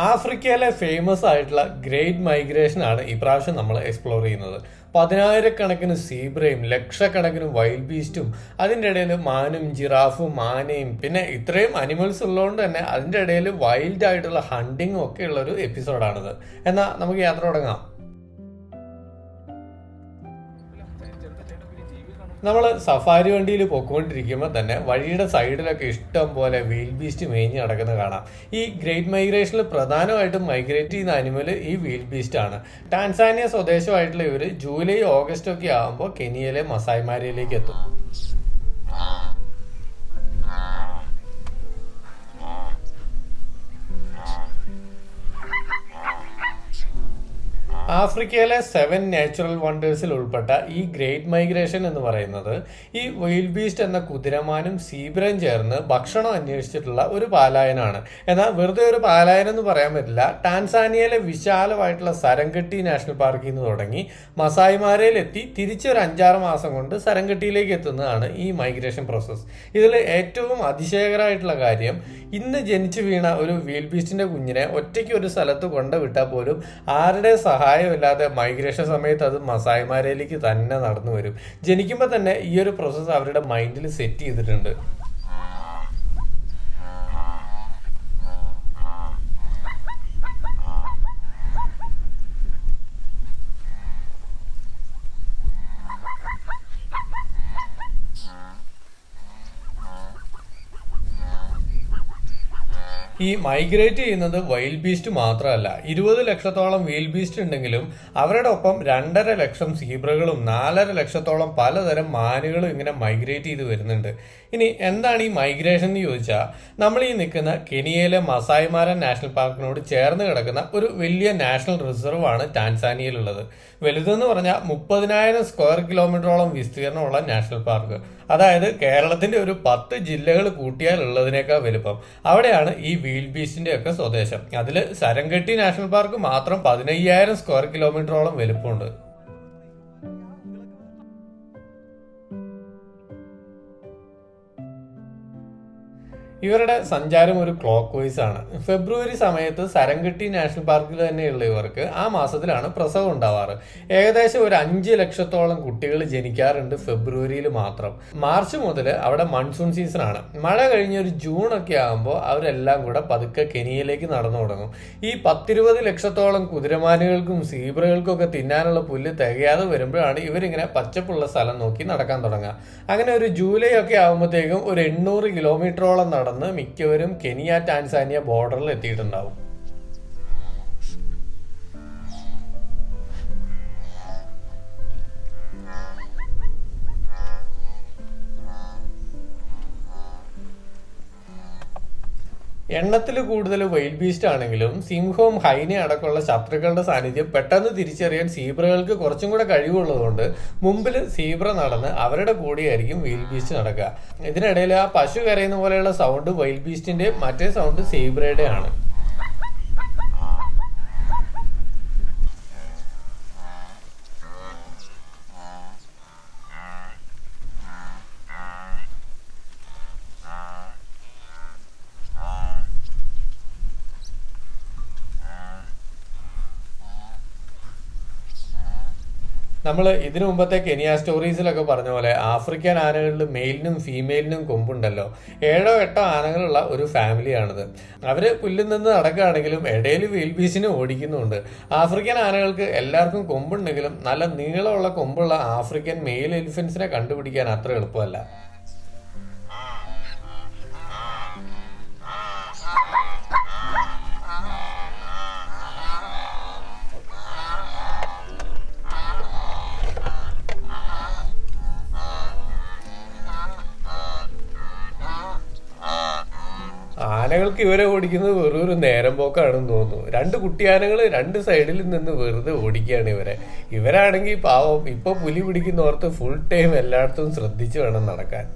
ആഫ്രിക്കയിലെ ഫേമസ് ആയിട്ടുള്ള great migration ആണ് ഇപ്രാവശ്യം നമ്മൾ എക്സ്പ്ലോർ ചെയ്യുന്നത്. പതിനായിരക്കണക്കിന് സീബ്രയും ലക്ഷക്കണക്കിന് വൈൽഡ് ബീസ്റ്റും അതിന്റെ ഇടയിൽ മാനും ജിറാഫും മാനയും പിന്നെ ഇത്രയും അനിമൽസ് ഉള്ളതുകൊണ്ട് തന്നെ അതിന്റെ ഇടയിൽ വൈൽഡ് ആയിട്ടുള്ള ഹണ്ടിങ്ങും ഒക്കെ ഉള്ളൊരു എപ്പിസോഡാണിത് എന്നാൽ നമുക്ക് യാത്ര തുടങ്ങാം നമ്മൾ സഫാരി വണ്ടിയിൽ പൊക്കോണ്ടിരിക്കുമ്പോൾ തന്നെ വഴിയുടെ സൈഡിലൊക്കെ ഇഷ്ടം പോലെ വീൽ ബീസ്റ്റ് മേഞ്ഞ് നടക്കുന്ന കാണാം. ഈ ഗ്രേറ്റ് മൈഗ്രേഷനിൽ പ്രധാനമായിട്ടും മൈഗ്രേറ്റ് ചെയ്യുന്ന അനിമൽ ഈ വീൽ ബീസ്റ്റ് ആണ്. ടാൻസാനിയ സ്വദേശമായിട്ടുള്ള ഇവർ ജൂലൈ ഓഗസ്റ്റ് ഒക്കെ ആകുമ്പോൾ കെനിയയിലെ മസായ്മാരിയിലേക്ക് എത്തും. ആഫ്രിക്കയിലെ സെവൻ നാച്ചുറൽ വണ്ടേഴ്സിൽ ഉൾപ്പെട്ട ഈ ഗ്രേറ്റ് മൈഗ്രേഷൻ എന്ന് പറയുന്നത് ഈ വൈൽഡ് ബീസ്റ്റ് എന്ന കുതിരമാനും സീബ്രയും ചേർന്ന് ഭക്ഷണം അന്വേഷിച്ചിട്ടുള്ള ഒരു പാലായനാണ്. എന്നാൽ വെറുതെ ഒരു പാലായനം എന്ന് പറയാൻ പറ്റില്ല. ടാൻസാനിയയിലെ വിശാലമായിട്ടുള്ള സരംഗട്ടി നാഷണൽ പാർക്കിൽ നിന്ന് തുടങ്ങി മസായിമാരയിലെത്തി തിരിച്ചൊരു അഞ്ചാറ് മാസം കൊണ്ട് സരംഗട്ടിയിലേക്ക് എത്തുന്നതാണ് ഈ മൈഗ്രേഷൻ പ്രോസസ്സ് ഇതിൽ ഏറ്റവും അതിശയകരമായിട്ടുള്ള കാര്യം ഇന്ന് ജനിച്ചു വീണ ഒരു വീൽ ബീസ്റ്റിന്റെ കുഞ്ഞിനെ ഒറ്റയ്ക്ക് ഒരു സ്ഥലത്ത് കൊണ്ടുവിട്ടാൽ പോലും ആരുടെ സഹായമില്ലാതെ മൈഗ്രേഷൻ സമയത്ത് അത് മസായിമാരയിലേക്ക് തന്നെ നടന്നു വരും. ജനിക്കുമ്പോൾ തന്നെ ഈ ഒരു പ്രോസസ്സ് അവരുടെ മൈൻഡിൽ സെറ്റ് ചെയ്തിട്ടുണ്ട്. ഈ മൈഗ്രേറ്റ് ചെയ്യുന്നത് വൈൽഡ് ബീസ്റ്റ് മാത്രമല്ല. ഇരുപത് ലക്ഷത്തോളം വൈൽഡ് ബീസ്റ്റ് ഉണ്ടെങ്കിലും അവരുടെ ഒപ്പം രണ്ടര ലക്ഷം സീബ്രകളും നാലര ലക്ഷത്തോളം പലതരം മാനുകളും ഇങ്ങനെ മൈഗ്രേറ്റ് ചെയ്ത് വരുന്നുണ്ട്. ഇനി എന്താണ് ഈ മൈഗ്രേഷൻ എന്ന് ചോദിച്ചാൽ നമ്മൾ ഈ നിൽക്കുന്ന കെനിയയിലെ മസായിമാരൻ നാഷണൽ പാർക്കിനോട് ചേർന്ന് കിടക്കുന്ന ഒരു വലിയ നാഷണൽ റിസർവ് ആണ് ടാൻസാനിയയിലുള്ളത്. വലുതെന്ന് പറഞ്ഞാൽ മുപ്പതിനായിരം സ്ക്വയർ കിലോമീറ്ററോളം വിസ്തീർണമുള്ള നാഷണൽ പാർക്ക് അതായത് കേരളത്തിന്റെ ഒരു പത്ത് ജില്ലകൾ കൂട്ടിയാൽ ഉള്ളതിനേക്കാൾ വലുപ്പം. അവിടെയാണ് ഈ വീൽ ബീസ്റ്റിന്റെ ഒക്കെ സ്വദേശം. അതിൽ സരംഗട്ടി നാഷണൽ പാർക്ക് മാത്രം പതിനയ്യായിരം സ്ക്വയർ കിലോമീറ്ററോളം വലുപ്പമുണ്ട്. ഇവരുടെ സഞ്ചാരം ഒരു ക്ലോക്ക് വൈസ് ആണ്. ഫെബ്രുവരി സമയത്ത് സരംഗട്ടി നാഷണൽ പാർക്കിൽ തന്നെയുള്ള ഇവർക്ക് ആ മാസത്തിലാണ് പ്രസവം ഉണ്ടാവാറ്. ഏകദേശം ഒരു അഞ്ച് ലക്ഷത്തോളം കുട്ടികൾ ജനിക്കാറുണ്ട് ഫെബ്രുവരിയിൽ മാത്രം. മാർച്ച് മുതൽ അവിടെ മൺസൂൺ സീസൺ ആണ്. മഴ കഴിഞ്ഞ ഒരു ജൂൺ ഒക്കെ ആകുമ്പോൾ അവരെല്ലാം കൂടെ പതുക്കെ കെനിയയിലേക്ക് നടന്നു തുടങ്ങും. ഈ പത്തിരുപത് ലക്ഷത്തോളം കുതിരമാനുകൾക്കും സീബ്രകൾക്കും ഒക്കെ തിന്നാനുള്ള പുല്ല് തികയാതെ വരുമ്പോഴാണ് ഇവരിങ്ങനെ പച്ചപ്പുള്ള സ്ഥലം നോക്കി നടക്കാൻ തുടങ്ങുക. അങ്ങനെ ഒരു ജൂലൈ ഒക്കെ ആകുമ്പോഴത്തേക്കും ഒരു എണ്ണൂറ് കിലോമീറ്ററോളം മിക്കവരും കെനിയ ടാൻസാനിയ ബോർഡറിൽ എത്തിയിട്ടുണ്ടാവും. എണ്ണത്തിൽ കൂടുതൽ വൈൽഡ് ബീസ്റ്റ് ആണെങ്കിലും സിംഹവും ഹൈന അടക്കമുള്ള ശത്രുക്കളുടെ സാന്നിധ്യം പെട്ടെന്ന് തിരിച്ചറിയാൻ സീബ്രകൾക്ക് കുറച്ചും കൂടെ കഴിവുള്ളതുകൊണ്ട് മുമ്പിൽ സീബ്ര നടന്ന് അവരുടെ കൂടെയായിരിക്കും വൈൽഡ് ബീസ്റ്റ് നടക്കുക. ഇതിനിടയിൽ ആ പശു കരയുന്ന പോലെയുള്ള സൗണ്ട് വൈൽഡ് ബീസ്റ്റിന്റെ മറ്റേ സൗണ്ട് സീബ്രയുടെ ആണ് നമ്മൾ ഇതിനു മുമ്പത്തെ കെനിയ സ്റ്റോറീസിലൊക്കെ പറഞ്ഞ പോലെ ആഫ്രിക്കൻ ആനകളിൽ മെയിലിനും ഫീമെയിലിനും കൊമ്പുണ്ടല്ലോ. ഏഴോ എട്ടോ ആനകളുള്ള ഒരു ഫാമിലിയാണിത്. അവർ പുല്ലിൽ നിന്ന് നടക്കുകയാണെങ്കിലും ഇടയിൽ വീൽ ബീസിന് ഓടിക്കുന്നുണ്ട്. ആഫ്രിക്കൻ ആനകൾക്ക് എല്ലാവർക്കും കൊമ്പുണ്ടെങ്കിലും നല്ല നീളമുള്ള കൊമ്പുള്ള ആഫ്രിക്കൻ മെയിൽ എലിഫൻസിനെ കണ്ടുപിടിക്കാൻ അത്ര എളുപ്പമല്ല. ആനകൾക്ക് ഇവരെ ഓടിക്കുന്നത് വെറും ഒരു നേരം പോക്കാണെന്ന് തോന്നുന്നു. രണ്ട് കുട്ടിയാനകൾ രണ്ട് സൈഡിൽ നിന്ന് വെറുതെ ഓടിക്കുകയാണ് ഇവരെ. ഇവരാണെങ്കിൽ പാവം ഇപ്പൊ പുലി പിടിക്കുന്നോർത്ത് ഫുൾ ടൈം എല്ലായിടത്തും ശ്രദ്ധിച്ചു വേണം നടക്കാൻ.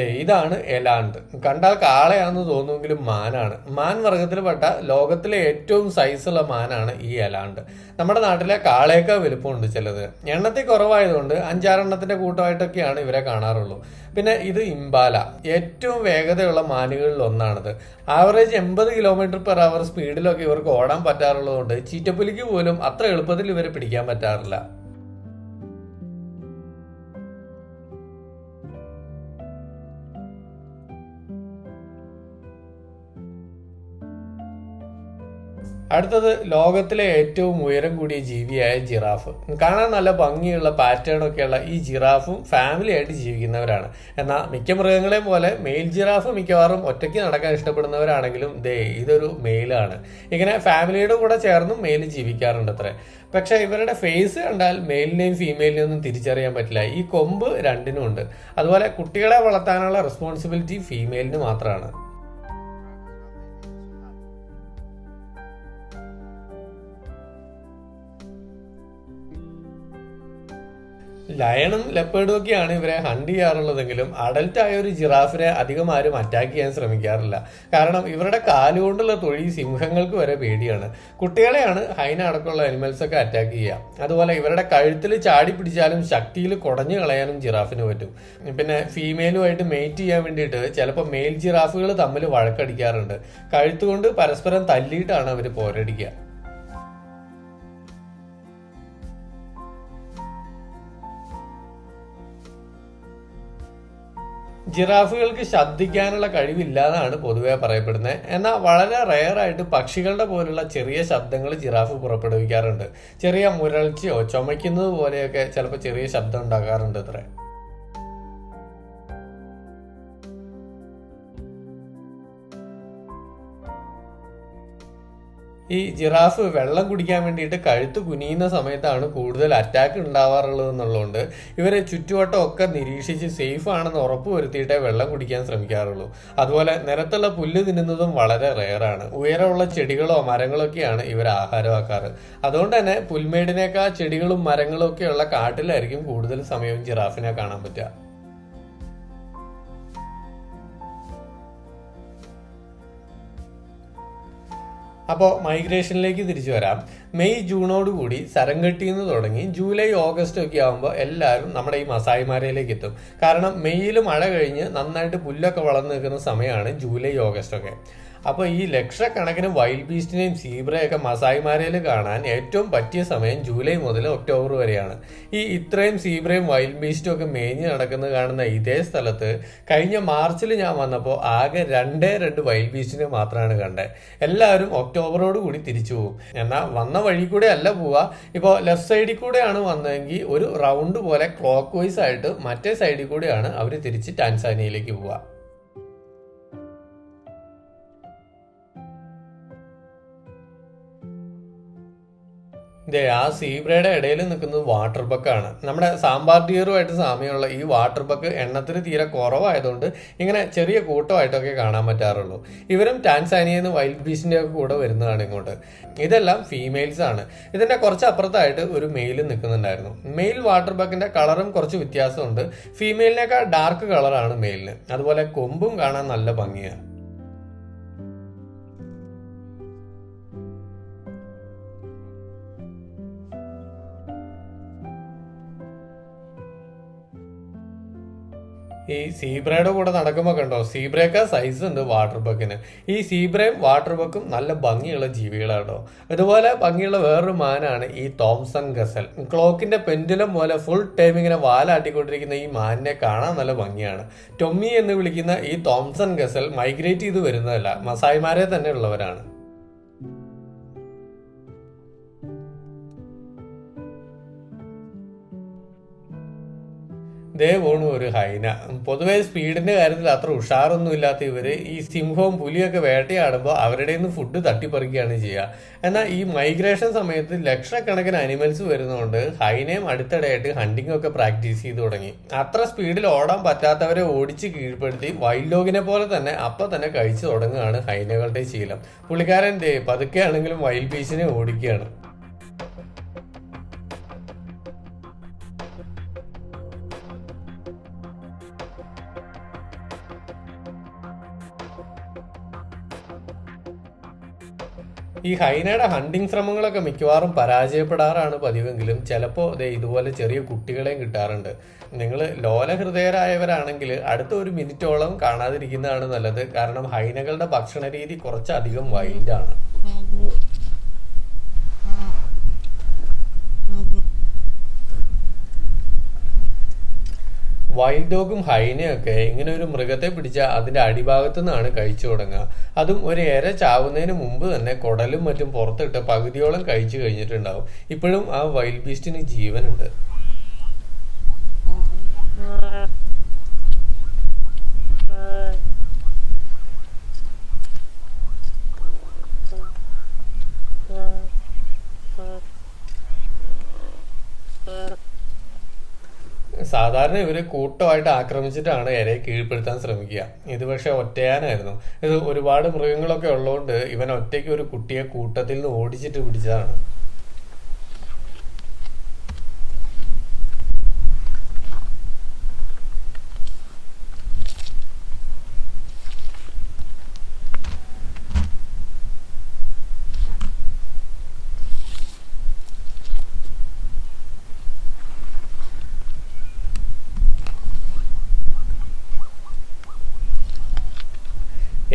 ഇതാണ് എലാണ്ട് കണ്ടാൽ കാളയാണെന്ന് തോന്നുമെങ്കിലും മാനാണ്. മാൻ വർഗത്തിൽപ്പെട്ട ലോകത്തിലെ ഏറ്റവും സൈസുള്ള മാനാണ് ഈ എലാണ്ട് നമ്മുടെ നാട്ടിലെ കാളയേക്കാൾ വലുപ്പമുണ്ട് ചിലത്. എണ്ണത്തിൽ കുറവായതുകൊണ്ട് അഞ്ചാറെണ്ണത്തിന്റെ കൂട്ടമായിട്ടൊക്കെയാണ് ഇവരെ കാണാറുള്ളൂ. പിന്നെ ഇത് ഇംബാല. ഏറ്റവും വേഗതയുള്ള മാനുകളിൽ ഒന്നാണിത്. ആവറേജ് എൺപത് കിലോമീറ്റർ പെർ അവർ സ്പീഡിലൊക്കെ ഇവർക്ക് ഓടാൻ പറ്റാറുള്ളതുകൊണ്ട് ചീറ്റപ്പുലിക്ക് പോലും അത്ര എളുപ്പത്തിൽ ഇവരെ പിടിക്കാൻ പറ്റാറില്ല. അടുത്തത് ലോകത്തിലെ ഏറ്റവും ഉയരം കൂടിയ ജീവിയായ ജിറാഫ്. കാണാൻ നല്ല ഭംഗിയുള്ള പാറ്റേൺ ഒക്കെയുള്ള ഈ ജിറാഫും ഫാമിലി ആയിട്ട് ജീവിക്കുന്നവരാണ്. എന്നാൽ മിക്ക മൃഗങ്ങളെ പോലെ മെയിൽ ജിറാഫ് മിക്കവാറും ഒറ്റയ്ക്ക് നടക്കാൻ ഇഷ്ടപ്പെടുന്നവരാണെങ്കിലും ദേ ഇതൊരു മെയിലാണ് ഇങ്ങനെ ഫാമിലിയുടെ കൂടെ ചേർന്നും മെയിൽ ജീവിക്കാറുണ്ട് അത്ര പക്ഷേ ഇവരുടെ ഫേസ് കണ്ടാൽ മെയിലിനെയും ഫീമെയിലിനെയും ഒന്നും തിരിച്ചറിയാൻ പറ്റില്ല. ഈ കൊമ്പ് രണ്ടിനും ഉണ്ട്. അതുപോലെ കുട്ടികളെ വളർത്താനുള്ള റെസ്പോൺസിബിലിറ്റി ഫീമെയിലിന് മാത്രമാണ്. ലയണും ലെപ്പേർഡും ഒക്കെയാണ് ഇവരെ ഹണ്ട് ചെയ്യാറുള്ളതെങ്കിലും അഡൽട്ട് ആയ ഒരു ജിറാഫിനെ അധികം ആരും അറ്റാക്ക് ചെയ്യാൻ ശ്രമിക്കാറില്ല. കാരണം ഇവരുടെ കാലുകൊണ്ടുള്ള തൊഴിൽ സിംഹങ്ങൾക്ക് വരെ പേടിയാണ്. കുട്ടികളെയാണ് ഹൈന അടക്കമുള്ള അനിമൽസ് ഒക്കെ അറ്റാക്ക് ചെയ്യുക. അതുപോലെ ഇവരുടെ കഴുത്തിൽ ചാടി പിടിച്ചാലും ശക്തിയിൽ കുടഞ്ഞു കളയാനും ജിറാഫിന് പറ്റും. പിന്നെ ഫീമെയിലുമായിട്ട് മെയ്റ്റ് ചെയ്യാൻ വേണ്ടിയിട്ട് ചിലപ്പോൾ മെയിൽ ജിറാഫുകൾ തമ്മിൽ വഴക്കടിക്കാറുണ്ട്. കഴുത്തുകൊണ്ട് പരസ്പരം തല്ലിയിട്ടാണ് അവർ പോരടിക്കുക. ജിറാഫുകൾക്ക് ശബ്ദിക്കാനുള്ള കഴിവില്ലാതാണ് പൊതുവെ പറയപ്പെടുന്നത് എന്നാൽ വളരെ റെയർ ആയിട്ട് പക്ഷികളുടെ പോലുള്ള ചെറിയ ശബ്ദങ്ങൾ ജിറാഫ് പുറപ്പെടുവിക്കാറുണ്ട്. ചെറിയ മുരൾച്ചയോ ചുമയ്ക്കുന്നത് പോലെയൊക്കെ ചിലപ്പോൾ ചെറിയ ശബ്ദം ഉണ്ടാക്കാറുണ്ട് അത്രേ. ഈ ജിറാഫ് വെള്ളം കുടിക്കാൻ വേണ്ടിയിട്ട് കഴുത്ത് കുനിയുന്ന സമയത്താണ് കൂടുതൽ അറ്റാക്ക് ഉണ്ടാവാറുള്ളത് എന്നുള്ളതുകൊണ്ട് ഇവരെ ചുറ്റുവട്ടം ഒക്കെ നിരീക്ഷിച്ച് സേഫ് ആണെന്ന് ഉറപ്പ് വരുത്തിയിട്ടേ വെള്ളം കുടിക്കാൻ ശ്രമിക്കാറുള്ളൂ. അതുപോലെ നിരത്തുള്ള പുല്ല് തിന്നുന്നതും വളരെ റെയറാണ് ഉയരമുള്ള ചെടികളോ മരങ്ങളോ ഒക്കെയാണ് ഇവർ ആഹാരമാക്കാറ്. അതുകൊണ്ട് തന്നെ പുൽമേടിനേക്കാൾ ചെടികളും മരങ്ങളും ഒക്കെയുള്ള കാട്ടിലായിരിക്കും കൂടുതൽ സമയവും ജിറാഫിനെ കാണാൻ പറ്റുക. അപ്പോൾ മൈഗ്രേഷനിലേക്ക് തിരിച്ചു വരാം. മെയ് ജൂണോട് കൂടി സരംഗട്ടിയിൽ നിന്ന് തുടങ്ങി ജൂലൈ ഓഗസ്റ്റ് ഒക്കെ ആകുമ്പോൾ എല്ലാവരും നമ്മുടെ ഈ മസായിമാരയിലേക്ക് എത്തും. കാരണം മെയ്യിൽ മഴ കഴിഞ്ഞ് നന്നായിട്ട് പുല്ലൊക്കെ വളർന്നു നിൽക്കുന്ന സമയമാണ് ജൂലൈ ഓഗസ്റ്റ് ഒക്കെ. അപ്പോൾ ഈ ലക്ഷക്കണക്കിന് വൈൽഡ് ബീസ്റ്റിനെയും സീബ്രയൊക്കെ മസായിമാരയിൽ കാണാൻ ഏറ്റവും പറ്റിയ സമയം ജൂലൈ മുതൽ ഒക്ടോബർ വരെയാണ്. ഈ ഇത്രയും സീബ്രയും വൈൽഡ് ബീസ്റ്റും ഒക്കെ മേഞ്ഞ് നടക്കുന്നത് കാണുന്ന ഇതേ സ്ഥലത്ത് കഴിഞ്ഞ മാർച്ചിൽ ഞാൻ വന്നപ്പോൾ ആകെ രണ്ടേ രണ്ട് വൈൽഡ് ബീസ്റ്റിനെ മാത്രമാണ് കണ്ടത് എല്ലാവരും ഒക്ടോബറോട് കൂടി തിരിച്ചു പോകും എന്നാൽ വന്ന വഴി കൂടെ അല്ല പോവുക ഇപ്പോൾ ലെഫ്റ്റ് സൈഡിൽ കൂടെയാണ് വന്നതെങ്കിൽ ഒരു റൗണ്ട് പോലെ ക്ലോക്ക് വൈസ് ആയിട്ട് മറ്റേ സൈഡിൽ കൂടെയാണ് അവർ തിരിച്ച് ടാൻസാനിയയിലേക്ക് പോവുക ഇതേ ആ സീബ്രയുടെ ഇടയിൽ നിൽക്കുന്നത് വാട്ടർ ബക്കാണ് നമ്മുടെ സാമ്പാർ ഡിയറുമായിട്ട് സാമ്യമുള്ള ഈ വാട്ടർ ബക്ക് എണ്ണത്തിന് തീരെ കുറവായതുകൊണ്ട് ഇങ്ങനെ ചെറിയ കൂട്ടമായിട്ടൊക്കെ കാണാൻ പറ്റാറുള്ളൂ. ഇവരും ടാൻസാനിയിൽ നിന്ന് വൈൽഡ് ബീസിന്റെ ഒക്കെ കൂടെ വരുന്നതാണ് ഇങ്ങോട്ട്. ഇതെല്ലാം ഫീമെയിൽസ് ആണ്. ഇതിന്റെ കുറച്ച് അപ്പുറത്തായിട്ട് ഒരു മെയിൽ നിൽക്കുന്നുണ്ടായിരുന്നു. മെയിൽ വാട്ടർ ബക്കിന്റെ കളറും കുറച്ച് വ്യത്യാസമുണ്ട്. ഫീമെയിലിനേക്കാൾ ഡാർക്ക് കളറാണ് മെയിലിന് അതുപോലെ കൊമ്പും കാണാൻ നല്ല ഭംഗിയാണ്. ഈ സീബ്രയുടെ കൂടെ നടക്കുമ്പോൾ കണ്ടോ? സീബ്രയൊക്കെ സൈസ് ഉണ്ട് വാട്ടർ ബക്കിന് ഈ സീബ്രയും വാട്ടർ ബക്കും നല്ല ഭംഗിയുള്ള ജീവികളാണ് കേട്ടോ ഇതുപോലെ ഭംഗിയുള്ള വേറൊരു മാനാണ് ഈ തോംസൺ ഗസൽ. ക്ലോക്കിന്റെ പെൻഡുലം പോലെ ഫുൾ ടൈം ഇങ്ങനെ വാലാട്ടിക്കൊണ്ടിരിക്കുന്ന ഈ മാനിനെ കാണാൻ നല്ല ഭംഗിയാണ്. ടൊമ്മി എന്ന് വിളിക്കുന്ന ഈ തോംസൺ ഗസൽ മൈഗ്രേറ്റ് ചെയ്ത് വരുന്നതല്ല. മസായിമാരെ തന്നെ ഉള്ളവരാണ്. ദേ പോണു ഒരു ഹൈന. പൊതുവേ സ്പീഡിന്റെ കാര്യത്തിൽ അത്ര ഉഷാറൊന്നും ഇല്ലാത്ത ഇവർ ഈ സിംഹവും പുലിയൊക്കെ വേട്ടയാടുമ്പോൾ അവരുടെ നിന്ന് ഫുഡ് തട്ടിപ്പറിക്കുകയാണ് ചെയ്യുക എന്നാൽ ഈ മൈഗ്രേഷൻ സമയത്ത് ലക്ഷക്കണക്കിന് അനിമൽസ് വരുന്നതുകൊണ്ട് ഹൈനയും അടുത്തിടെയായിട്ട് ഹണ്ടിങ് ഒക്കെ പ്രാക്ടീസ് ചെയ്തു തുടങ്ങി. അത്ര സ്പീഡിൽ ഓടാൻ പറ്റാത്തവരെ ഓടിച്ച് കീഴ്പ്പെടുത്തി വൈൽഡ് ഡോഗിനെ പോലെ തന്നെ അപ്പം തന്നെ കഴിച്ചു തുടങ്ങുകയാണ് ഹൈനകളുടെ ശീലം. പുള്ളിക്കാരൻ പതുക്കെ ആണെങ്കിലും വൈൽഡ് ബീച്ചിനെ ഓടിക്കുകയാണ്. ഈ ഹൈനയുടെ ഹണ്ടിങ് ശ്രമങ്ങളൊക്കെ മിക്കവാറും പരാജയപ്പെടാറാണ് പതിവെങ്കിലും ചിലപ്പോൾ ദേ ഇതുപോലെ ചെറിയ കുട്ടികളെയും കിട്ടാറുണ്ട്. നിങ്ങൾ ലോലഹൃദയരായവരാണെങ്കിൽ അടുത്ത ഒരു മിനിറ്റോളം കാണാതിരിക്കുന്നതാണ് നല്ലത്. കാരണം ഹൈനകളുടെ ഭക്ഷണ രീതി കുറച്ചധികം വൈൽഡാണ് വൈൽഡ് ഡോഗും ഹൈനയൊക്കെ ഇങ്ങനെ ഒരു മൃഗത്തെ പിടിച്ച അതിന്റെ അടിഭാഗത്തു നിന്നാണ് കഴിച്ചു തുടങ്ങുക. അതും ഒരു ഇര ചാവുന്നതിന് മുമ്പ് തന്നെ കുടലും മറ്റും പുറത്തിട്ട് പകുതിയോളം കഴിച്ചു കഴിഞ്ഞിട്ടുണ്ടാവും. ഇപ്പോഴും ആ വൈൽഡ് ബീസ്റ്റിന് ജീവനുണ്ട്. സാധാരണ ഇവർ കൂട്ടമായിട്ട് ആക്രമിച്ചിട്ടാണ് ഇരയെ കീഴ്പ്പെടുത്താൻ ശ്രമിക്കുക. ഇത് പക്ഷെ ഒറ്റയാനായിരുന്നു. ഇത് ഒരുപാട് മൃഗങ്ങളൊക്കെ ഉള്ളതുകൊണ്ട് ഇവൻ ഒറ്റയ്ക്ക് ഒരു കുട്ടിയെ കൂട്ടത്തിൽ നിന്ന് ഓടിച്ചിട്ട് പിടിച്ചതാണ്.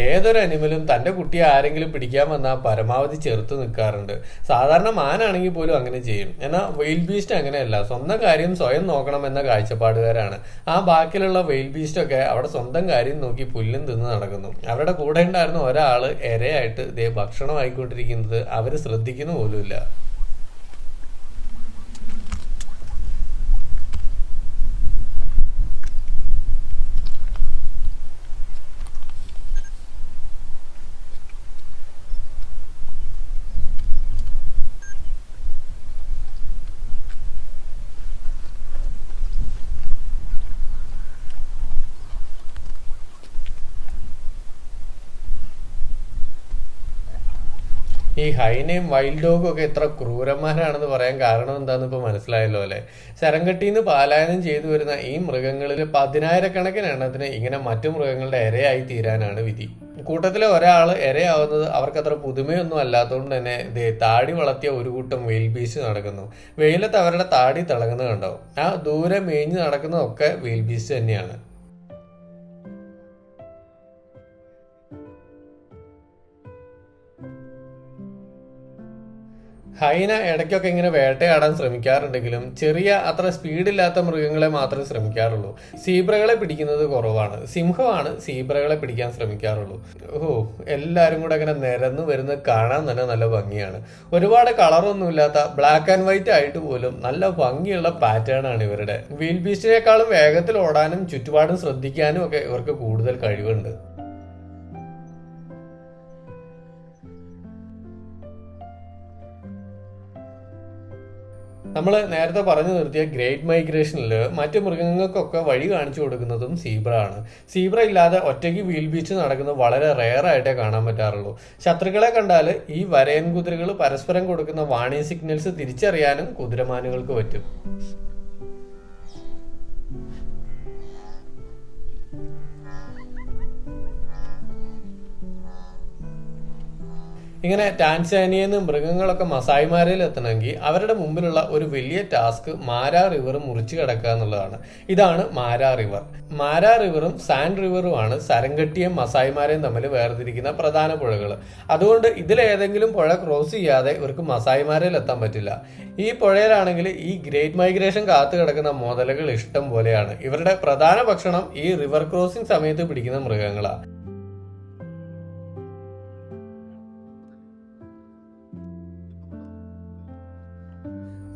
ഏതൊരു അനിമലും തന്റെ കുട്ടിയെ ആരെങ്കിലും പിടിക്കാൻ വന്നാൽ പരമാവധി ചെറുത്ത് നിൽക്കാറുണ്ട് സാധാരണ മാനാണെങ്കിൽ പോലും അങ്ങനെ ചെയ്യും. എന്നാൽ വെയിൽ ബീസ്റ്റ് അങ്ങനെയല്ല. സ്വന്തം കാര്യം സ്വയം നോക്കണം എന്ന കാഴ്ചപ്പാടുകാരാണ്. ആ ബാക്കിയുള്ള വെയിൽ ബീസ്റ്റൊക്കെ അവിടെ സ്വന്തം കാര്യം നോക്കി പുല്ലും തിന്ന് നടക്കുന്നു. അവരുടെ കൂടെ ഉണ്ടായിരുന്ന ഒരാൾ ഇരയായിട്ട് ഇതേ ഭക്ഷണം ആയിക്കൊണ്ടിരിക്കുന്നത് അവർ ശ്രദ്ധിക്കുന്നു പോലുമില്ല. ഈ ഹൈനയും വൈൽഡ് ഡോഗും ഒക്കെ എത്ര ക്രൂരന്മാരാണെന്ന് പറയാൻ കാരണം എന്താന്ന് ഇപ്പൊ മനസ്സിലായല്ലോ അല്ലെ? ശരംകട്ടിന്ന് പാലായനം ചെയ്തു വരുന്ന ഈ മൃഗങ്ങളിൽ പതിനായിരക്കണക്കിന് എണ്ണത്തിന് ഇങ്ങനെ മറ്റു മൃഗങ്ങളുടെ ഇരയായി തീരാനാണ് വിധി. കൂട്ടത്തിലെ ഒരാൾ ഇരയാവുന്നത് അവർക്കത്ര പുതുമയൊന്നും അല്ലാത്തതുകൊണ്ട് തന്നെ ദേ താടി വളർത്തിയ ഒരു കൂട്ടം വെയിൽ ബീച്ച് നടക്കുന്നു. വെയിലത്ത് അവരുടെ താടി തിളങ്ങുന്നത് കണ്ടോ? ആ ദൂരെ മേഞ്ഞ് നടക്കുന്നതൊക്കെ വെയിൽ ബീച്ച് തന്നെയാണ്. ഹൈന ഇടയ്ക്കൊക്കെ ഇങ്ങനെ വേട്ടയാടാൻ ശ്രമിക്കാറുണ്ടെങ്കിലും ചെറിയ അത്ര സ്പീഡില്ലാത്ത മൃഗങ്ങളെ മാത്രമേ ശ്രമിക്കാറുള്ളൂ. സീബ്രകളെ പിടിക്കുന്നത് കുറവാണ്. സിംഹമാണ് സീബ്രകളെ പിടിക്കാൻ ശ്രമിക്കാറുള്ളൂ. ഓ എല്ലാവരും കൂടെ അങ്ങനെ നിരന്ന് വരുന്നത് കാണാൻ തന്നെ നല്ല ഭംഗിയാണ്. ഒരുപാട് കളറൊന്നുമില്ലാത്ത ബ്ലാക്ക് ആൻഡ് വൈറ്റ് ആയിട്ട് പോലും നല്ല ഭംഗിയുള്ള പാറ്റേൺ ആണ് ഇവരുടെ. വീൽ ബീസ്റ്റിനേക്കാളും വേഗത്തിൽ ഓടാനും ചുറ്റുപാടും ശ്രദ്ധിക്കാനും ഒക്കെ ഇവർക്ക് കൂടുതൽ കഴിവുണ്ട്. നമ്മൾ നേരത്തെ പറഞ്ഞു നിർത്തിയ ഗ്രേറ്റ് മൈഗ്രേഷനിൽ മറ്റു മൃഗങ്ങൾക്കൊക്കെ വഴി കാണിച്ചു കൊടുക്കുന്നതും സീബ്ര ആണ്. സീബ്ര ഇല്ലാതെ ഒറ്റയ്ക്ക് വീൽ ബീച്ച് നടക്കുന്നത് വളരെ റെയർ ആയിട്ടേ കാണാൻ പറ്റാറുള്ളൂ. ശത്രുക്കളെ കണ്ടാൽ ഈ വരയൻ കുതിരകൾ പരസ്പരം കൊടുക്കുന്ന വാണി സിഗ്നൽസ് തിരിച്ചറിയാനും കുതിരമാനുകൾക്ക് പറ്റും. ഇങ്ങനെ ടാൻസാനിയയിൽ നിന്ന് മൃഗങ്ങളൊക്കെ മസായിമാരയിൽ എത്തണമെങ്കിൽ അവരുടെ മുമ്പിലുള്ള ഒരു വലിയ ടാസ്ക് മാരാ റിവർ മുറിച്ചു കിടക്കുക എന്നുള്ളതാണ്. ഇതാണ് മാരാ റിവർ മാരാ റിവറും സാൻഡ് റിവറുമാണ് സരങ്കട്ടിയും മസായിമാരെയും തമ്മിൽ വേർതിരിക്കുന്ന പ്രധാന പുഴകൾ അതുകൊണ്ട് ഇതിലേതെങ്കിലും പുഴ ക്രോസ് ചെയ്യാതെ ഇവർക്ക് മസായിമാരയിൽ എത്താൻ പറ്റില്ല. ഈ പുഴയിലാണെങ്കിൽ ഈ ഗ്രേറ്റ് മൈഗ്രേഷൻ കാത്തു കിടക്കുന്ന മോതലകൾ ഇഷ്ടം പോലെയാണ്. ഇവരുടെ പ്രധാന ഭക്ഷണം ഈ റിവർ ക്രോസിംഗ് സമയത്ത് പിടിക്കുന്ന മൃഗങ്ങളാണ്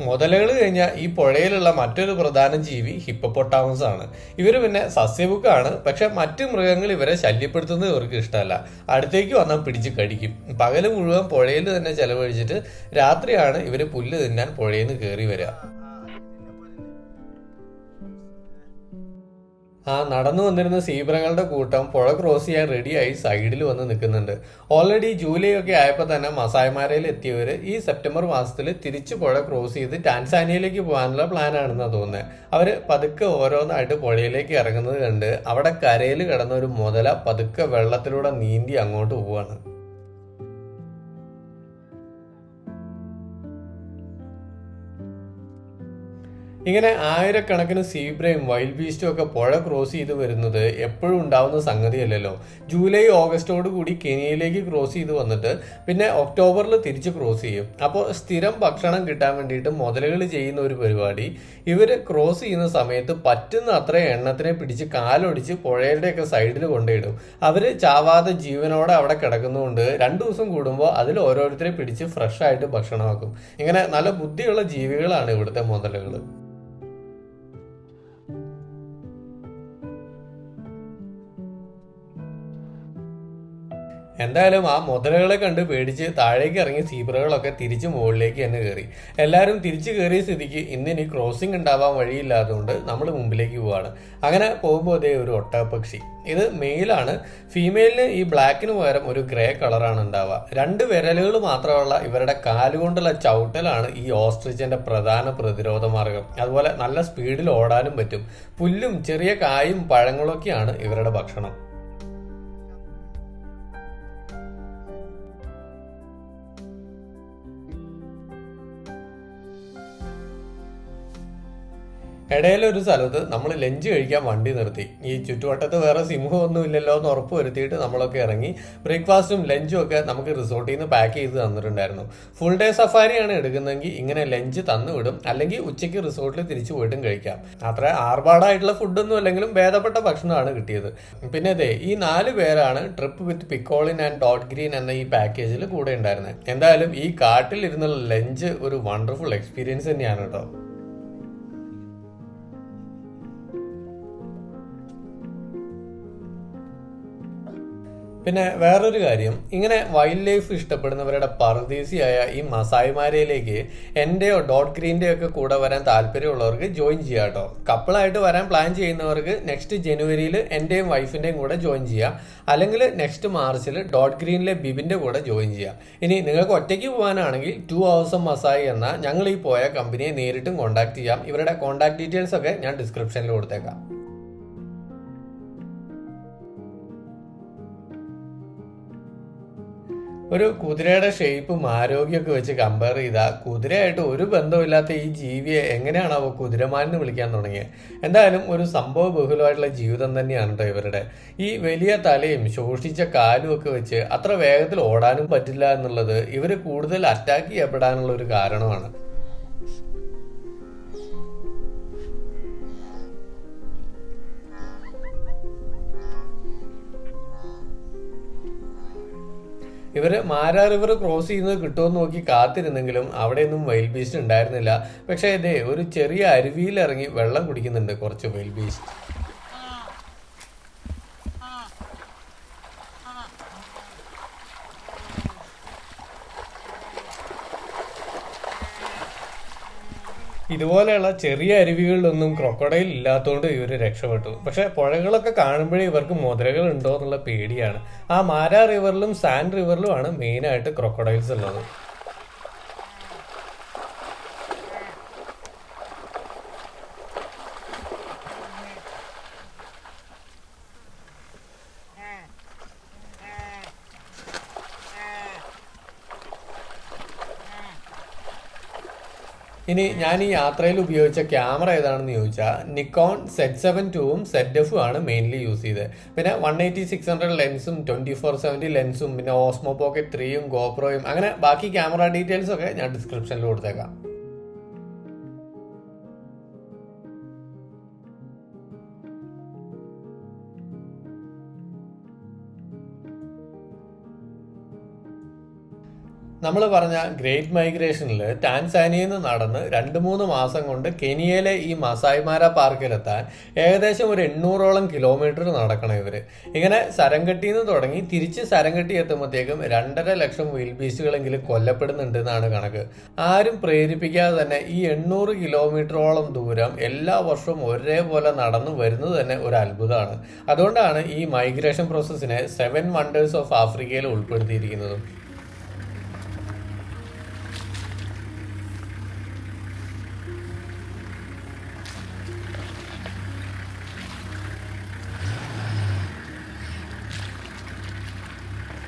മുതലകൾ കഴിഞ്ഞാൽ ഈ പുഴയിലുള്ള മറ്റൊരു പ്രധാന ജീവി ഹിപ്പപ്പൊട്ടാമസ് ആണ്. ഇവർ പിന്നെ സസ്യബുക്കാണ് പക്ഷെ മറ്റു മൃഗങ്ങൾ ഇവരെ ശല്യപ്പെടുത്തുന്നത് ഇവർക്ക് ഇഷ്ടമല്ല. അടുത്തേക്ക് വന്നാൽ പിടിച്ച് കടിക്കും. പകൽ മുഴുവൻ പുഴയിൽ തന്നെ ചെലവഴിച്ചിട്ട് രാത്രിയാണ് ഇവർ പുല്ല് തിന്നാൻ പുഴയിൽ നിന്ന് കയറി വരിക ആ നടന്നു വന്നിരുന്ന സീബ്രകളുടെ കൂട്ടം പുഴ ക്രോസ് ചെയ്യാൻ റെഡിയായി സൈഡിൽ വന്ന് നിൽക്കുന്നുണ്ട്. ഓൾറെഡി ജൂലൈ ഒക്കെ ആയപ്പോൾ തന്നെ മസായ്മാരയിൽ എത്തിയവർ ഈ സെപ്റ്റംബർ മാസത്തിൽ തിരിച്ച് പുഴ ക്രോസ് ചെയ്ത് ടാൻസാനിയയിലേക്ക് പോകാനുള്ള പ്ലാൻ ആണെന്ന് തോന്നുന്നത് അവർ പതുക്കെ ഓരോന്നായിട്ട് പുഴയിലേക്ക് ഇറങ്ങുന്നത് കണ്ട് അവിടെ കരയിൽ കിടന്ന ഒരു മുതല പതുക്കെ വെള്ളത്തിലൂടെ നീന്തി അങ്ങോട്ട് പോവാണ്. ഇങ്ങനെ ആയിരക്കണക്കിന് സീബ്രയും വൈൽഡ് ബീസ്റ്റും ഒക്കെ പുഴ ക്രോസ് ചെയ്ത് വരുന്നത് എപ്പോഴും ഉണ്ടാവുന്ന സംഗതിയല്ലല്ലോ. ജൂലൈ ഓഗസ്റ്റോട് കൂടി കെനിയയിലേക്ക് ക്രോസ് ചെയ്ത് വന്നിട്ട് പിന്നെ ഒക്ടോബറിൽ തിരിച്ച് ക്രോസ് ചെയ്യും. അപ്പോൾ സ്ഥിരം ഭക്ഷണം കിട്ടാൻ വേണ്ടിയിട്ട് മുതലുകൾ ചെയ്യുന്ന ഒരു പരിപാടി. ഇവർ ക്രോസ് ചെയ്യുന്ന സമയത്ത് പറ്റുന്ന അത്ര എണ്ണത്തിനെ പിടിച്ച് കാലൊടിച്ച് പുഴയുടെയൊക്കെ സൈഡിൽ കൊണ്ടുപോയിടും അവർ ചാവാതെ ജീവനോടെ അവിടെ കിടക്കുന്നതുകൊണ്ട് രണ്ട് ദിവസം കൂടുമ്പോൾ അതിൽ ഓരോരുത്തരെ പിടിച്ച് ഫ്രഷ് ആയിട്ട് ഭക്ഷണമാക്കും. ഇങ്ങനെ നല്ല ബുദ്ധിയുള്ള ജീവികളാണ് ഇവിടുത്തെ മുതലുകൾ എന്തായാലും ആ മുതലകളെ കണ്ട് പേടിച്ച് താഴേക്ക് ഇറങ്ങിയ സീബ്രകളൊക്കെ തിരിച്ച് മുകളിലേക്ക് തന്നെ കയറി. എല്ലാവരും തിരിച്ചു കയറിയ സ്ഥിതിക്ക് ഇനി ക്രോസിംഗ് ഉണ്ടാവാൻ വഴിയില്ലാത്തതുകൊണ്ട് നമ്മൾ മുമ്പിലേക്ക് പോവാണ്. അങ്ങനെ പോകുമ്പോൾ അതേ ഒരു ഒട്ടകപ്പക്ഷി. ഇത് മെയിലാണ് ഫീമെയിലിന് ഈ ബ്ലാക്കിന് പകരം ഒരു ഗ്രേ കളറാണ് ഉണ്ടാവുക. രണ്ട് വിരലുകൾ മാത്രമുള്ള ഇവരുടെ കാലുകൊണ്ടുള്ള ചവിട്ടലാണ് ഈ ഓസ്ട്രിച്ചിന്റെ പ്രധാന പ്രതിരോധ മാർഗം. അതുപോലെ നല്ല സ്പീഡിൽ ഓടാനും പറ്റും. പുല്ലും ചെറിയ കായും പഴങ്ങളൊക്കെയാണ് ഇവരുടെ ഭക്ഷണം. ഇടയിലൊരു സ്ഥലത്ത് നമ്മൾ ലഞ്ച് കഴിക്കാൻ വണ്ടി നിർത്തി. ഈ ചുറ്റുവട്ടത്ത് വേറെ സിംഹമൊന്നും ഇല്ലല്ലോ എന്ന് ഉറപ്പ് വരുത്തിയിട്ട് നമ്മളൊക്കെ ഇറങ്ങി ബ്രേക്ക്ഫാസ്റ്റും ലഞ്ചും ഒക്കെ നമുക്ക് റിസോർട്ടിൽ നിന്ന് പാക്ക് ചെയ്ത് തന്നിട്ടുണ്ടായിരുന്നു. ഫുൾ ഡേ സഫാരിയാണ് എടുക്കുന്നതെങ്കിൽ ഇങ്ങനെ ലഞ്ച് തന്നു വിടും. അല്ലെങ്കിൽ ഉച്ചയ്ക്ക് റിസോർട്ടിൽ തിരിച്ചു പോയിട്ടും കഴിക്കാം. അത്ര ആർഭാടായിട്ടുള്ള ഫുഡൊന്നും അല്ലെങ്കിലും ഭേദപ്പെട്ട ഭക്ഷണമാണ് കിട്ടിയത്. പിന്നെ അതെ ഈ നാല് പേരാണ് trip with Piccolin and dot green എന്ന ഈ പാക്കേജിൽ കൂടെ ഉണ്ടായിരുന്നത് എന്തായാലും ഈ കാട്ടിൽ ഇരുന്നുള്ള ലഞ്ച് ഒരു വണ്ടർഫുൾ എക്സ്പീരിയൻസ് തന്നെയാണ് കേട്ടോ. പിന്നെ വേറൊരു കാര്യം. ഇങ്ങനെ വൈൽഡ് ലൈഫ് ഇഷ്ടപ്പെടുന്നവരുടെ പർദേശിയായ ഈ മസായിമാരയിലേക്ക് എന്റെയോ ഡോട്ട് ഗ്രീന്റെയോ ഒക്കെ കൂടെ വരാൻ താല്പര്യമുള്ളവർക്ക് ജോയിൻ ചെയ്യാം കേട്ടോ കപ്പിളായിട്ട് വരാൻ പ്ലാൻ ചെയ്യുന്നവർക്ക് നെക്സ്റ്റ് ജനുവരിയിൽ എന്റെയും വൈഫിന്റെയും കൂടെ ജോയിൻ ചെയ്യാം. അല്ലെങ്കിൽ നെക്സ്റ്റ് മാർച്ചിൽ ഡോട്ട് ഗ്രീനിലെ ബിബിന്റെ കൂടെ ജോയിൻ ചെയ്യാം. ഇനി നിങ്ങൾക്ക് ഒറ്റയ്ക്ക് പോകാനാണെങ്കിൽ ടു ഹവേഴ്സ് മസായി എന്ന ഞങ്ങൾ ഈ പോയ കമ്പനിയെ നേരിട്ടും കോൺടാക്ട് ചെയ്യാം. ഇവരുടെ കോൺടാക്ട് ഡീറ്റെയിൽസ് ഒക്കെ ഞാൻ ഡിസ്ക്രിപ്ഷനിൽ കൊടുത്തേക്കാം. ഒരു കുതിരയുടെ ഷേപ്പും ആരോഗ്യമൊക്കെ വെച്ച് കമ്പയർ ചെയ്താൽ കുതിരയായിട്ട് ഒരു ബന്ധമില്ലാത്ത ഈ ജീവിയെ എങ്ങനെയാണ് അവ കുതിരമാനെന്ന് വിളിക്കാൻ തുടങ്ങിയത് എന്തായാലും ഒരു സംഭവ ബഹുലമായിട്ടുള്ള ജീവിതം തന്നെയാണ് കേട്ടോ ഇവരുടെ. ഈ വലിയ തലയും ശോഷിച്ച കാലും ഒക്കെ വെച്ച് അത്ര വേഗത്തിൽ ഓടാനും പറ്റില്ല എന്നുള്ളത് ഇവർ കൂടുതൽ അറ്റാക്ക് ചെയ്യപ്പെടാനുള്ള ഒരു കാരണമാണ്. ഇവർ മാരാ റിവർ ക്രോസ് ചെയ്യുന്നത് കിട്ടുമെന്ന് നോക്കി കാത്തിരുന്നെങ്കിലും അവിടെയൊന്നും വൈൽഡ് ബീസ്റ്റ് ഉണ്ടായിരുന്നില്ല. പക്ഷേ ഇതേ ഒരു ചെറിയ അരുവിയിൽ ഇറങ്ങി വെള്ളം കുടിക്കുന്നുണ്ട് കുറച്ച് വൈൽഡ് ബീസ്റ്റ് ഇതുപോലെയുള്ള ചെറിയ അരുവികളിലൊന്നും ക്രൊക്കഡൈൽ ഇല്ലാത്തതുകൊണ്ട് ഇവർ രക്ഷപ്പെട്ടു. പക്ഷെ പുഴകളൊക്കെ കാണുമ്പോഴേ ഇവർക്ക് മുതലകൾ ഉണ്ടോ എന്നുള്ള പേടിയാണ്. ആ മാരാ റിവറിലും സാൻഡ് റിവറിലുമാണ് മെയിനായിട്ട് ക്രൊക്കഡൈൽസ് ഉള്ളത്. ഇനി ഞാൻ ഈ യാത്രയിൽ ഉപയോഗിച്ച ക്യാമറ ഏതാണെന്ന് ചോദിച്ചാൽ നിക്കോൺ സെറ്റ് സെവൻ ടുവും സെറ്റ് എഫും ആണ് മെയിൻലി യൂസ് ചെയ്തത് പിന്നെ വൺ എയ്റ്റി സിക്സ് ഹൺഡ്രഡ് ലെൻസും ട്വന്റി ഫോർ സെവന്റി ലെൻസും പിന്നെ ഓസ്മോ പോക്കറ്റ് ത്രീയും ഗോപ്രോയും അങ്ങനെ ബാക്കി ക്യാമറ ഡീറ്റെയിൽസ് ഒക്കെ ഞാൻ ഡിസ്ക്രിപ്ഷനിൽ കൊടുത്തേക്കാം. നമ്മൾ പറഞ്ഞ ഗ്രേറ്റ് മൈഗ്രേഷനിൽ ടാൻസാനിയയിൽ നിന്ന് നടന്ന് രണ്ട് മൂന്ന് മാസം കൊണ്ട് കെനിയയിലെ ഈ മസായിമാര പാർക്കിലെത്താൻ ഏകദേശം ഒരു എണ്ണൂറോളം കിലോമീറ്റർ നടക്കണം ഇവർ ഇങ്ങനെ സരംഗട്ടിയിൽ നിന്ന് തുടങ്ങി തിരിച്ച് സരംഗട്ടി എത്തുമ്പോഴത്തേക്കും രണ്ടര ലക്ഷം വീൽ ബീസ്റ്റുകളെങ്കിലും കൊല്ലപ്പെടുന്നുണ്ട് എന്നാണ് കണക്ക്. ആരും പ്രേരിപ്പിക്കാതെ തന്നെ ഈ എണ്ണൂറ് കിലോമീറ്ററോളം ദൂരം എല്ലാ വർഷവും ഒരേപോലെ നടന്നു വരുന്നത് തന്നെ ഒരു അത്ഭുതമാണ്. അതുകൊണ്ടാണ് ഈ മൈഗ്രേഷൻ പ്രോസസ്സിനെ സെവൻ വണ്ടേഴ്സ് ഓഫ് ആഫ്രിക്കയിൽ ഉൾപ്പെടുത്തിയിരിക്കുന്നതും.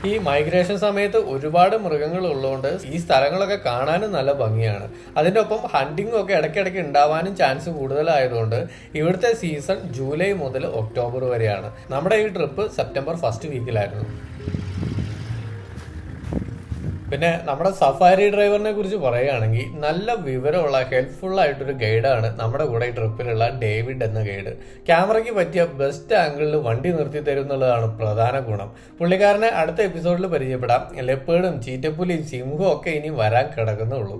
ഈ മൈഗ്രേഷൻ സമയത്ത് ഒരുപാട് മൃഗങ്ങൾ ഉള്ളതുകൊണ്ട് ഈ സ്ഥലങ്ങളൊക്കെ കാണാനും നല്ല ഭംഗിയാണ്. അതിന്റെ ഒപ്പം ഹണ്ടിങ്ങും ഒക്കെ ഇടയ്ക്കിടയ്ക്ക് ഉണ്ടാവാനും ചാൻസ് കൂടുതലായതുകൊണ്ട് ഇവിടുത്തെ സീസൺ ജൂലൈ മുതൽ ഒക്ടോബർ വരെയാണ്. നമ്മുടെ ഈ ട്രിപ്പ് സെപ്റ്റംബർ ഫസ്റ്റ് വീക്കിലായിരുന്നു. പിന്നെ നമ്മുടെ സഫാരി ഡ്രൈവറിനെ കുറിച്ച് പറയുകയാണെങ്കിൽ നല്ല വിവരമുള്ള ഹെൽപ്ഫുൾ ആയിട്ടൊരു ഗൈഡാണ് നമ്മുടെ കൂടെ ട്രിപ്പിലുള്ള ഡേവിഡ് എന്ന ഗൈഡ് ക്യാമറയ്ക്ക് പറ്റിയ ബെസ്റ്റ് ആംഗിളിൽ വണ്ടി നിർത്തി തരും എന്നുള്ളതാണ് പ്രധാന ഗുണം. പുള്ളിക്കാരനെ അടുത്ത എപ്പിസോഡിൽ പരിചയപ്പെടാം. ലെപ്പേഡും ചീറ്റപ്പുലിയും സിംഹവും ഒക്കെ ഇനി വരാൻ കിടക്കുന്നുള്ളൂ.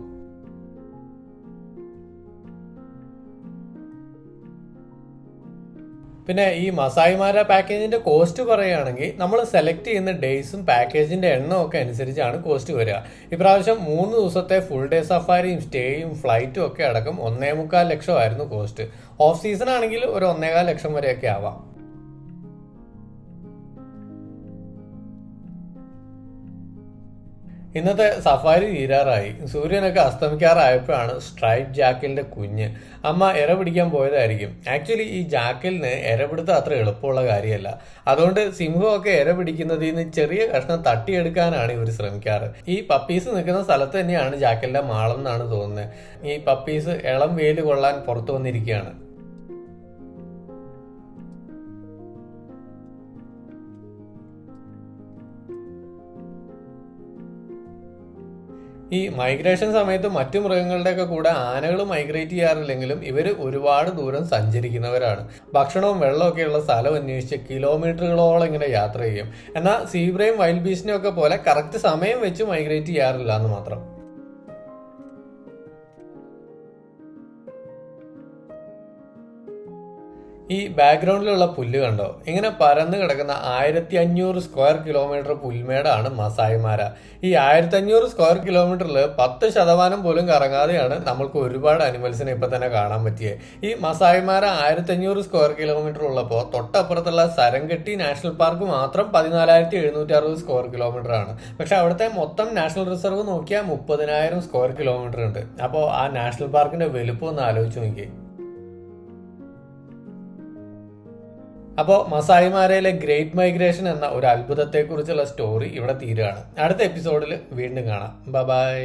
പിന്നെ ഈ മസായിമാര പാക്കേജിന്റെ കോസ്റ്റ് പറയുകയാണെങ്കിൽ നമ്മൾ സെലക്ട് ചെയ്യുന്ന ഡേയ്സും പാക്കേജിന്റെ എണ്ണവും ഒക്കെ അനുസരിച്ചാണ് കോസ്റ്റ് വരിക. ഇപ്രാവശ്യം മൂന്ന് ദിവസത്തെ ഫുൾ ഡേ സഫാരിയും സ്റ്റേയും ഫ്ലൈറ്റും ഒക്കെ അടക്കം ഒന്നേ മുക്കാൽ ലക്ഷമായിരുന്നു കോസ്റ്റ് ഓഫ് സീസൺ ആണെങ്കിൽ ഒരു ഒന്നേകാൽ ലക്ഷം വരെയൊക്കെ ആവാം. ഇന്നത്തെ സഫാരി തീരാറായി. സൂര്യനൊക്കെ അസ്തമിക്കാറായപ്പോഴാണ് സ്ട്രൈറ്റ് ജാക്കലിന്റെ കുഞ്ഞ്. അമ്മ ഇര പിടിക്കാൻ പോയതായിരിക്കും. ആക്ച്വലി ഈ ജാക്കലിന് പിടുത്തം അത്ര എളുപ്പമുള്ള കാര്യമല്ല. അതുകൊണ്ട് സിംഹമൊക്കെ എര പിടിക്കുന്നതിൽ നിന്ന് ചെറിയ കഷ്ണം തട്ടിയെടുക്കാനാണ് ഇവർ ശ്രമിക്കാറ്. ഈ പപ്പീസ് നിൽക്കുന്ന സ്ഥലത്ത് തന്നെയാണ് ജാക്കലിന്റെ മാളം എന്നാണ് തോന്നുന്നത്. ഈ പപ്പീസ് ഇളം വെയിൽ കൊള്ളാൻ പുറത്തു വന്നിരിക്കുകയാണ്. ഈ മൈഗ്രേഷൻ സമയത്ത് മറ്റു മൃഗങ്ങളുടെയൊക്കെ കൂടെ ആനകൾ മൈഗ്രേറ്റ് ചെയ്യാറില്ലെങ്കിലും ഇവർ ഒരുപാട് ദൂരം സഞ്ചരിക്കുന്നവരാണ്. ഭക്ഷണവും വെള്ളമൊക്കെയുള്ള സ്ഥലം അന്വേഷിച്ച് കിലോമീറ്ററുകളോളം ഇങ്ങനെ യാത്ര ചെയ്യും. എന്നാൽ സീബ്രയും വൈൽഡ് ബീസിനെയൊക്കെ പോലെ കറക്റ്റ് സമയം വെച്ച് മൈഗ്രേറ്റ് ചെയ്യാറില്ല എന്ന് മാത്രം. ഈ ബാക്ക്ഗ്രൗണ്ടിലുള്ള പുല്ല് കണ്ടോ? ഇങ്ങനെ പരന്ന് കിടക്കുന്ന ആയിരത്തി അഞ്ഞൂറ് സ്ക്വയർ കിലോമീറ്റർ പുൽമേടാണ് മസായിമാര. ഈ ആയിരത്തി അഞ്ഞൂറ് സ്ക്വയർ കിലോമീറ്ററിൽ പത്ത് ശതമാനം പോലും കറങ്ങാതെയാണ് നമ്മൾക്ക് ഒരുപാട് അനിമൽസിനെ ഇപ്പൊ തന്നെ കാണാൻ പറ്റിയത് ഈ മസായിമാര ആയിരത്തി അഞ്ഞൂറ് സ്ക്വയർ കിലോമീറ്റർ ഉള്ളപ്പോൾ തൊട്ടപ്പുറത്തുള്ള സരംഗട്ടി നാഷണൽ പാർക്ക് മാത്രം പതിനാലായിരത്തി എഴുന്നൂറ്റി അറുപത് സ്ക്വയർ കിലോമീറ്റർ ആണ്. പക്ഷെ അവിടുത്തെ മൊത്തം നാഷണൽ റിസർവ് നോക്കിയാൽ മുപ്പതിനായിരം സ്ക്വയർ കിലോമീറ്റർ ഉണ്ട്. അപ്പോൾ ആ നാഷണൽ പാർക്കിന്റെ വലുപ്പം ഒന്ന് ആലോചിച്ച് നോക്കിയേ. അപ്പോൾ മസായിമാരയിലെ ഗ്രേറ്റ് മൈഗ്രേഷൻ എന്ന ഒരു അത്ഭുതത്തെക്കുറിച്ചുള്ള സ്റ്റോറി ഇവിടെ തീരുകയാണ്. അടുത്ത എപ്പിസോഡിൽ വീണ്ടും കാണാം. ബ ബൈ